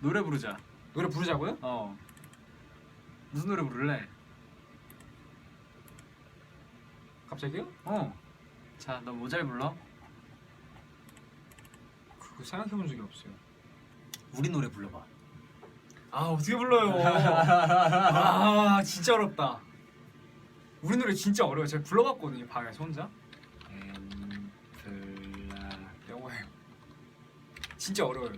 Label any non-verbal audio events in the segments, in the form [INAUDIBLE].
노래 부르자. 노래 부르자고요? 어. 무슨 노래 부를래? 갑자기요? 어. 자, 너 뭐 잘 불러? 그거 생각해본 적이 없어요. 우리 노래 불러봐. 아 어떻게 불러요? [LAUGHS] 아 진짜 어렵다. 우리 노래 진짜 어려워요. 제가 불러봤거든요 방에서 혼자. 엠플라. 영어예요. 진짜 어려워요.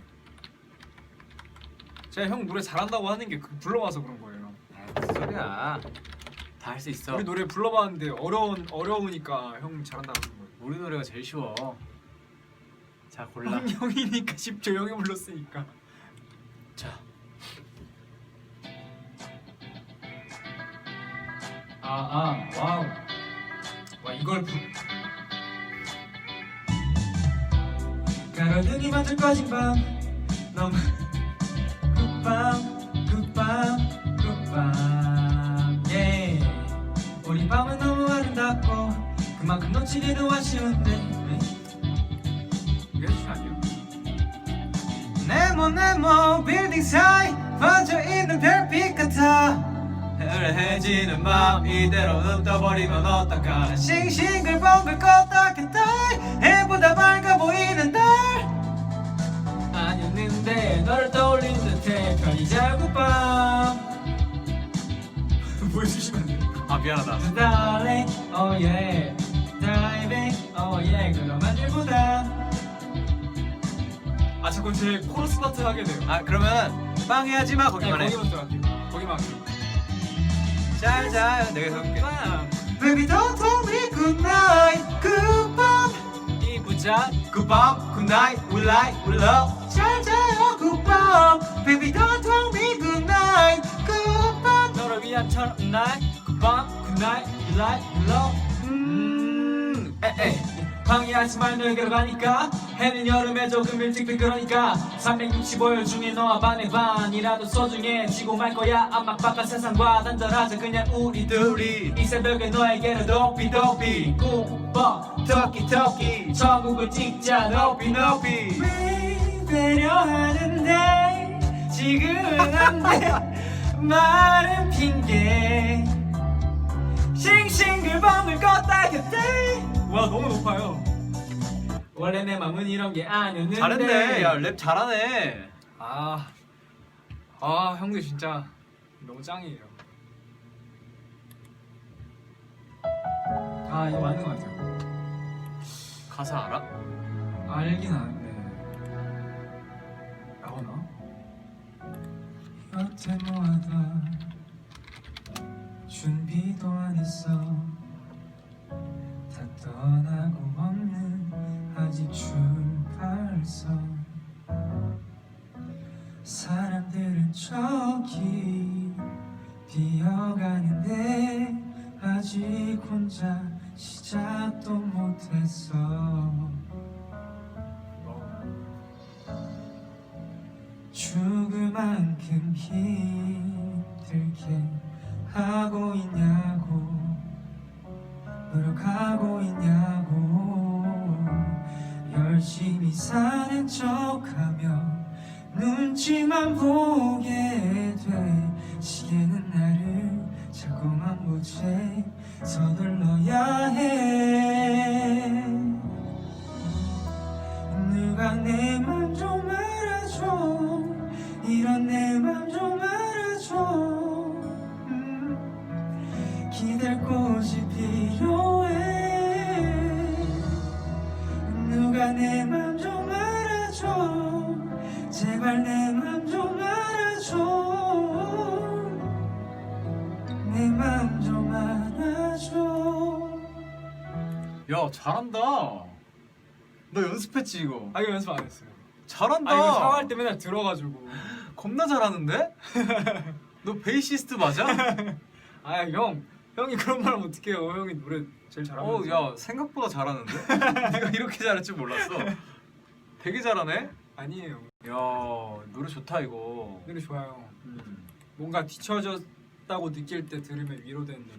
제가 형 노래 잘한다고 하는 게 그 불러봐서 그런 거예요. 아, 무슨 소리야? 다 할 수 있어. 우리 노래 불러봤는데 어려운 어려우니까 형 잘한다고 하는 거예요. 우리 노래가 제일 쉬워. 자, 골라. 형 형이니까 쉽죠. 형이 불렀으니까. 자. 아, 아, 와우. 와, 이걸 부... 가로등이 만들 꺼진 밤 너무 굿밤 굿밤 굿밤. 예. 우리 밤은 너무 아름답고 그만큼 놓치기도 아쉬운데. 네? 이게 해주시 아니에요? 네모 네모 빌딩 사이 번져있는 별빛 같아. 흐려해지는 맘 이대로 흩어버리면 어떡하나. 싱싱글 벙글 껐다 켰다. 해보다 밝아 보이는 달 너를 떠올린 듯해 편히 자구밤 보여주시면 안 돼요 아, 미안하다. Darling, oh yeah Diving, oh yeah 그런 말들보다 아 자꾸 제 코러스 파트 하게 돼요 아, 그러면 빵 해야지 마. 거기만 해. 네, 거기만 들어갈게요 거기만 할게요 잘 자요. 내가 해볼게. Baby don't tell me good night good 밤 이부 자. 굿밤 굿나잇 굿라이 굿러 잘 자요 굿밤. Baby don't tell me 굿나잇 굿밤. 너를 위한 첫날. 굿밤 굿나잇 굿라이 굿러 음 에에 방해하지 말 너에게로 가니까 해는 여름에 조금 일찍 뜰 거니까 365일 중에 너와 반의 반이라도 소중해 지고 말 거야. 암막 바깥 세상과 단절하자 그냥 우리 둘이. 이 새벽에 너에게로 높이 높이 꿈꿔 토끼 토끼 천국을 찍자 높이 높이. 되려 하는데 지금은 안돼. [LAUGHS] 말은 핑계 싱싱글벙글 껐다 켰대 와 너무 높아요 원래 내 맘은 이런 게 아니었는데 잘했네. 야, 랩 잘하네. 아, 아 형들 진짜 너무 짱이에요. 아 이거 맞는 것 같아요. 가사 알아? 알긴 아는데 나오나? 여태 뭐하다 준비도 안 했어. 다 떠나고 없는 아직 출발선 있냐고. 열심히 사는 척하며 눈치만 보게 돼. 시계는 나를 자꾸만 보채 서둘러 야, 잘한다. 너 연습했지 이거? 아 이거 연습 안 했어요 잘한다. 아 이거 샤워할 때 맨날 들어가지고 [LAUGHS] 겁나 잘하는데? [LAUGHS] 너 베이시스트 맞아? [LAUGHS] 아 형 형이 그런 말 하면 어떡해요 형이 노래 제일 어, 잘하면서 야 생각보다 잘하는데? 네가 이렇게 잘할 줄 몰랐어. 되게 잘하네. 아니에요 야 노래 좋다 이거. 노래 좋아요 음. 뭔가 뒤처졌다고 느낄 때 들으면 위로되는 노래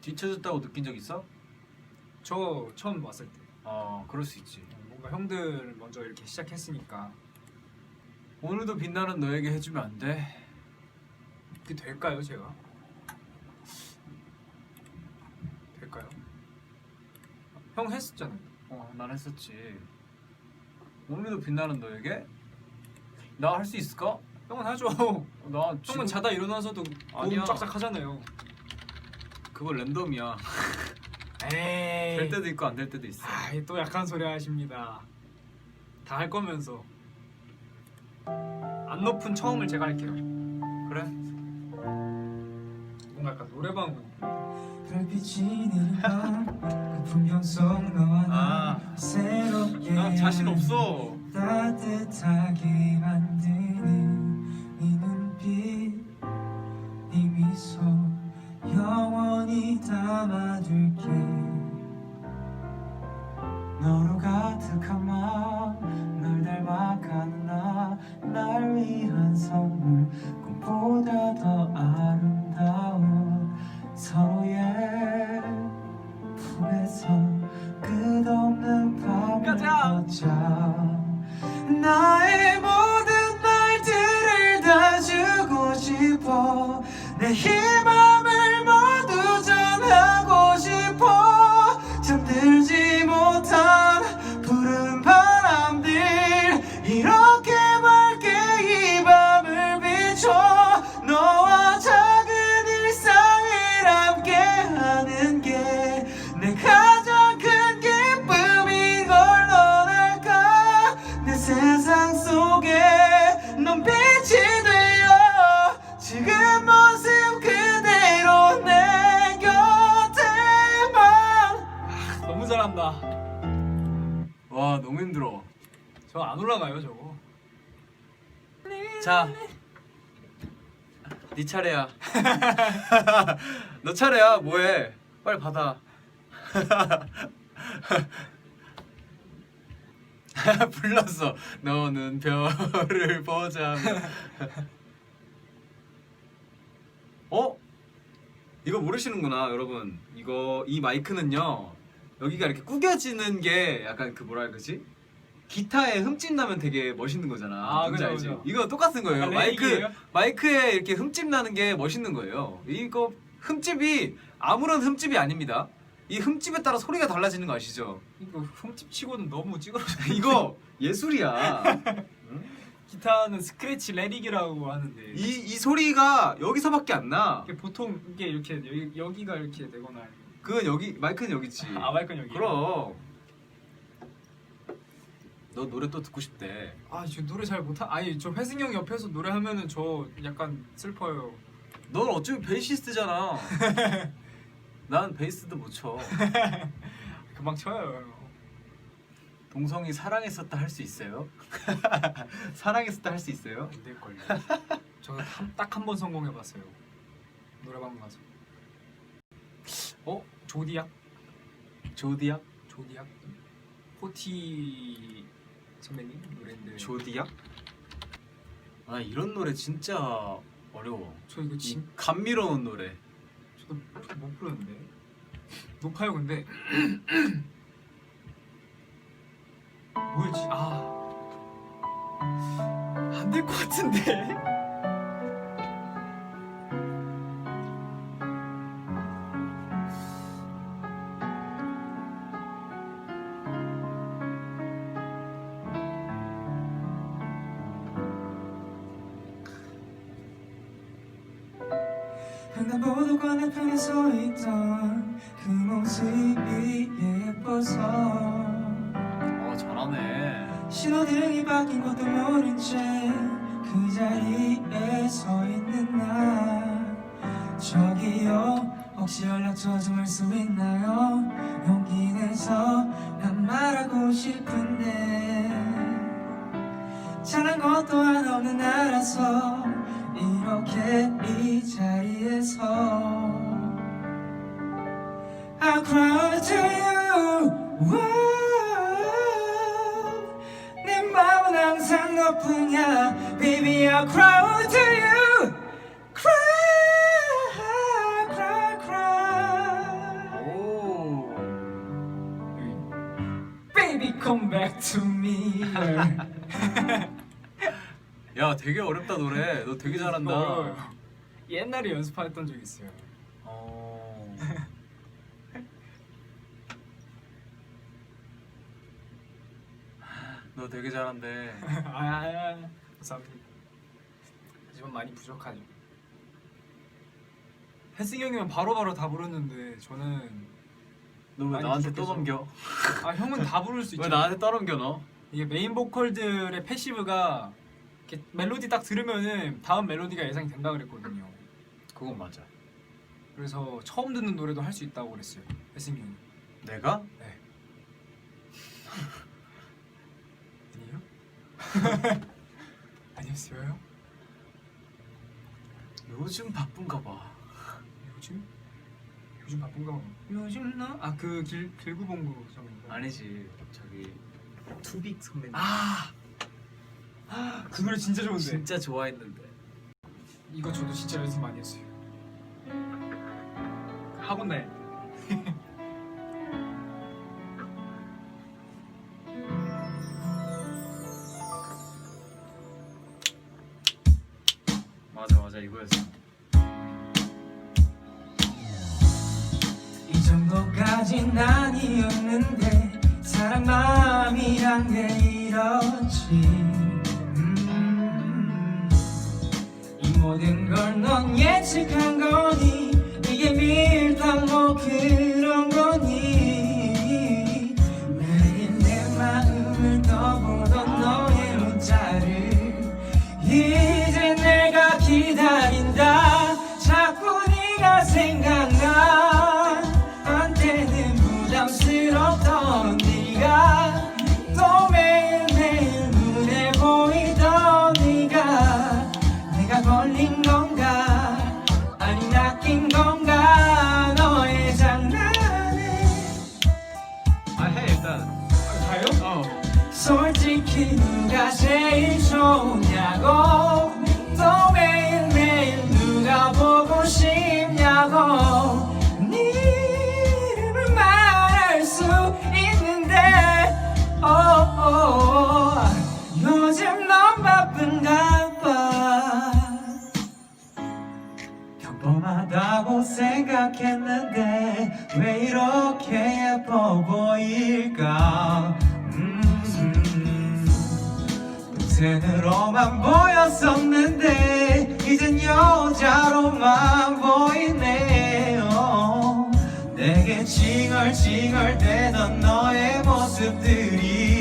뒤쳐졌다고 느낀 적 있어? 저 처음 왔을 때 어, 그럴 수 있지. 뭔가 형들 먼저 이렇게 시작했으니까 오늘도 빛나는 너에게 해주면 안 돼? 그게 될까요 제가? 될까요? 형 했었잖아요. 어, 난 했었지. 오늘도 빛나는 너에게 나 할 수 있을까? 형은 하죠. [LAUGHS] 나 지금 형은 자다 일어나서도 아니야. 고음 쫙쫙 하잖아요. 그거 랜덤이야. 에이. 될 때도 있고 안 될 때도 있어. 아이 또 약한 소리 하십니다. 다 할 거면서 안 높은 처음을 제가 할게요. 그래? 뭔가 약간 노래방 내린 밤, 그 너와 나 아. 새롭게 나 자신 없어. 따뜻하게 만드는 가 넌 빛이 되어 지금 모습 그대로 내 곁에만 너무 잘한다. 와 너무 힘들어. 저 안 올라가요 저거. 자, 네 차례야. [LAUGHS] 너 차례야. 뭐해? 빨리 받아. [LAUGHS] [LAUGHS] 불렀어. 너는 별을 보자며. 어? 이거 모르시는구나, 여러분. 이거 이 마이크는요. 여기가 이렇게 구겨지는 게 약간 그 뭐라 해야 되지? 기타에 흠집 나면 되게 멋있는 거잖아. 아, 뭔지 그죠, 알지? 그죠. 이거 똑같은 거예요. 약간 마이크 레이기예요? 마이크에 이렇게 흠집 나는 게 멋있는 거예요. 이거 흠집이 아무런 흠집이 아닙니다. 이 흠집에 따라 소리가 달라지는 거 아시죠? 이거 흠집 치고는 너무 찌그러져. [LAUGHS] 이거 예술이야. [LAUGHS] 기타는 스크래치 레릭이라고 하는데 이, 이 소리가 여기서밖에 안 나. 이게 보통 이게 이렇게 여기, 여기가 이렇게 되거나 그건 여기 마이크는 여기지. [LAUGHS] 아 마이크는 여기. 그럼. 너 노래 또 듣고 싶대. 아저 노래 잘 못하. 아니 저 회승 형 옆에서 노래하면은 저 약간 슬퍼요. 넌 어차피 베이시스트잖아. 난 베이스도 못 쳐. [LAUGHS] 금방 쳐요. 동성이 사랑했었다 할 수 있어요? [LAUGHS] 사랑했었다 할 수 있어요? 안 될 걸요. [LAUGHS] 저는 딱 한 번 성공해 봤어요. 노래방 가서. 어 조디악? 조디악? 조디악? 포티 선배님 노래인데. 조디악? 아 이런 노래 진짜 어려워. 저 이거 이진 감미로운 노래. 저도 못 부르는데. 높아요 근데. [CLEARS THROAT] 뭐였지? 아. 안 될 것 같은데. 신호등이 바뀐 것도 모른 채 그 자리에 서 있는 나 저기요 혹시 연락처 좀할수 있나요? 용기 내서 난 말하고 싶은데. 잘한 것 또한 없는 나라서 이렇게 이 자리에서. I cry to you 항상 너뿐이야 Baby I cry to you Cry cry cry 오. Baby come back to me [LAUGHS] 야 되게 어렵다 노래. 너 되게 잘한다. 어려워요. 옛날에 연습했던 적 있어요. 어. 너 되게 잘한대. [LAUGHS] 아야야 감사합니다. 하지만 많이 부족하죠. 혜승이 형이면 바로바로 다 부르는데 저는 너 왜 많이 나한테 또 부족해서. 넘겨? 아 형은 다 부를 수 [LAUGHS] 왜 있죠. 나한테 떠넘겨 너? 이게 메인 보컬들의 패시브가 이렇게 멜로디 딱 들으면은 다음 멜로디가 예상이 된다 그랬거든요. 그건 맞아. 그래서 처음 듣는 노래도 할 수 있다고 그랬어요. 혜승이 형이. 내가? 네. [LAUGHS] [LAUGHS] 아니었어요? 요즘 바쁜가 봐. 요즘? 요즘 바쁜가 봐. 요즘 나? 아 그 길구봉구 성인가? 아니지. 저기 투빅 선배님. 아! 그 노래 진짜 좋은데. 진짜 좋아했는데. 이거 저도 진짜 연습 많이 했어요. 학원 날. 맞아 이거였어. 이 정도까진 아니었는데 사람 마음이란 게 이렇지 음, 이 모든 걸 넌 예측한 거니 좋냐고? 또 매일매일 누가 보고 싶냐고? 네 이름을 말할 수 있는데 어. 요즘 넌 바쁜가 봐. 평범하다고 생각했는데 왜 이렇게 예뻐 보일까 팬으로만 보였었는데 이젠 여자로만 보이네 요. 내게 칭얼칭얼대던 너의 모습들이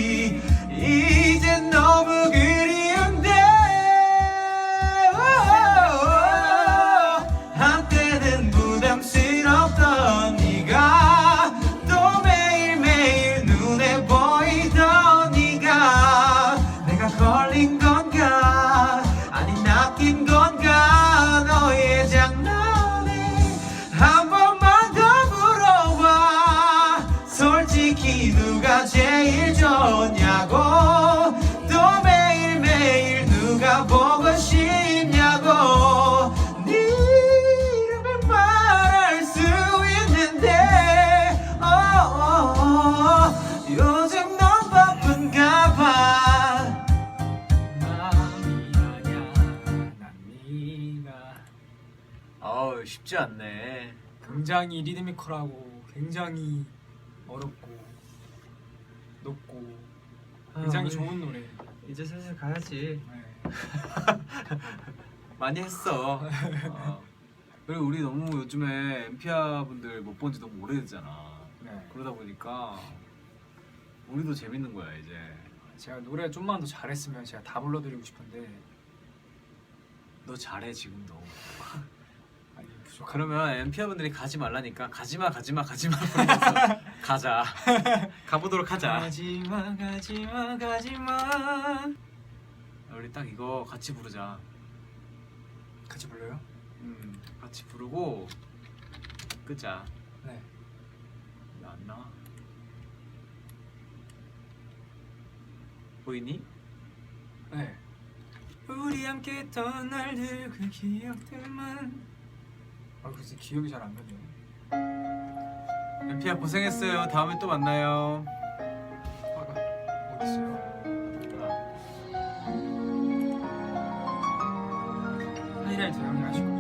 쉽지 않네. 굉장히 리드미컬하고 굉장히 어렵고 높고 굉장히 아, 우리- 좋은 노래 이제 슬슬 가야지. 네. [LAUGHS] 많이 했어. 어. [LAUGHS] 그리고 우리 너무 요즘에 엠피아 분들 못 본 지 너무 오래됐잖아. 네. 그러다 보니까 우리도 재밌는 거야 이제. 제가 노래 좀만 더 잘했으면 제가 다 불러드리고 싶은데 너 잘해 지금도. 부족한 그러면 엠피아 분들이 가지 말라니까 가지마 가지마 가지마 [LAUGHS] 가자. 가보도록 하자. 가지마 가지마 가지마 우리 딱 이거 같이 부르자. 같이 불러요? 음, 같이 부르고 끄자. 네 왜 안 나와? 보이니? 네. 우리 함께 했던 날들 그 기억들만 아 글쎄 기억이 잘 안 나네요. 엠피야 고생했어요. 다음에 또 만나요. 화가 어딨어요. 아. 하이라이트 형이 아시고.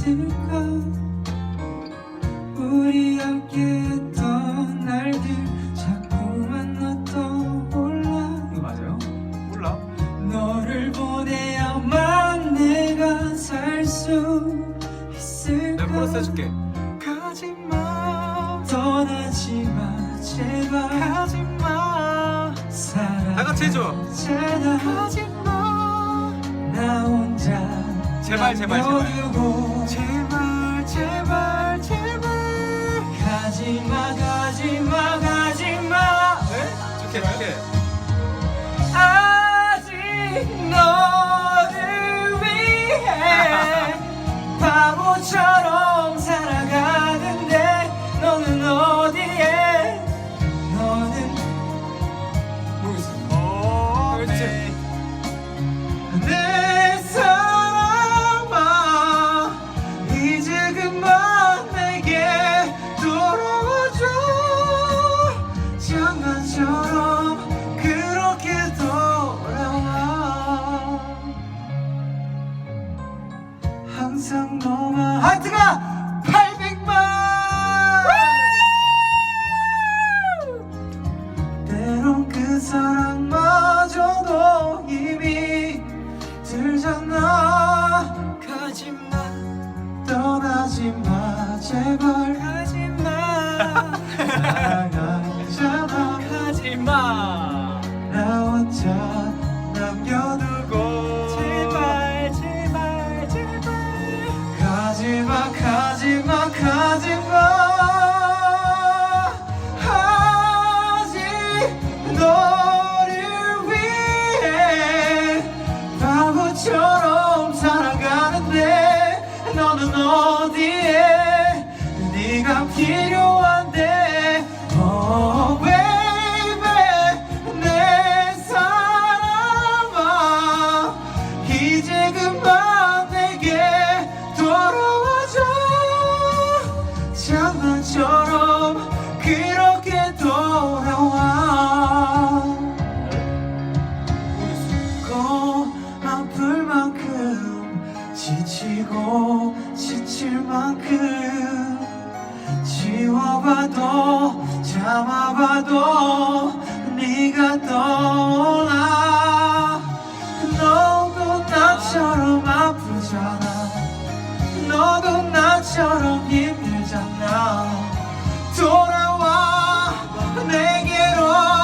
있을까? 우리 함께 했던 날들 자꾸만 나 떠올라. 이거 맞아요? 몰라. 너를 보내야만 내가 살 수 있을까? 내가 플러스 해줄게. 가지마. 떠나지 마 제발. 가지마. 사랑 다 같이 해줘. 가지마. 나 혼자 제발, 제발, 제발 좋게, 좋게. 항상 너만 하트가 800만! 때론 그 사랑마저도 힘이 들잖아. 가지마. 떠나지마 제발. 가지마. 사랑하잖아. 하지마. 나 혼자 만큼 지치고 지칠 만큼 지워봐도 참아봐도 네가 떠올라. 너도 나처럼 아프잖아. 너도 나처럼 힘들잖아. 돌아와 내게로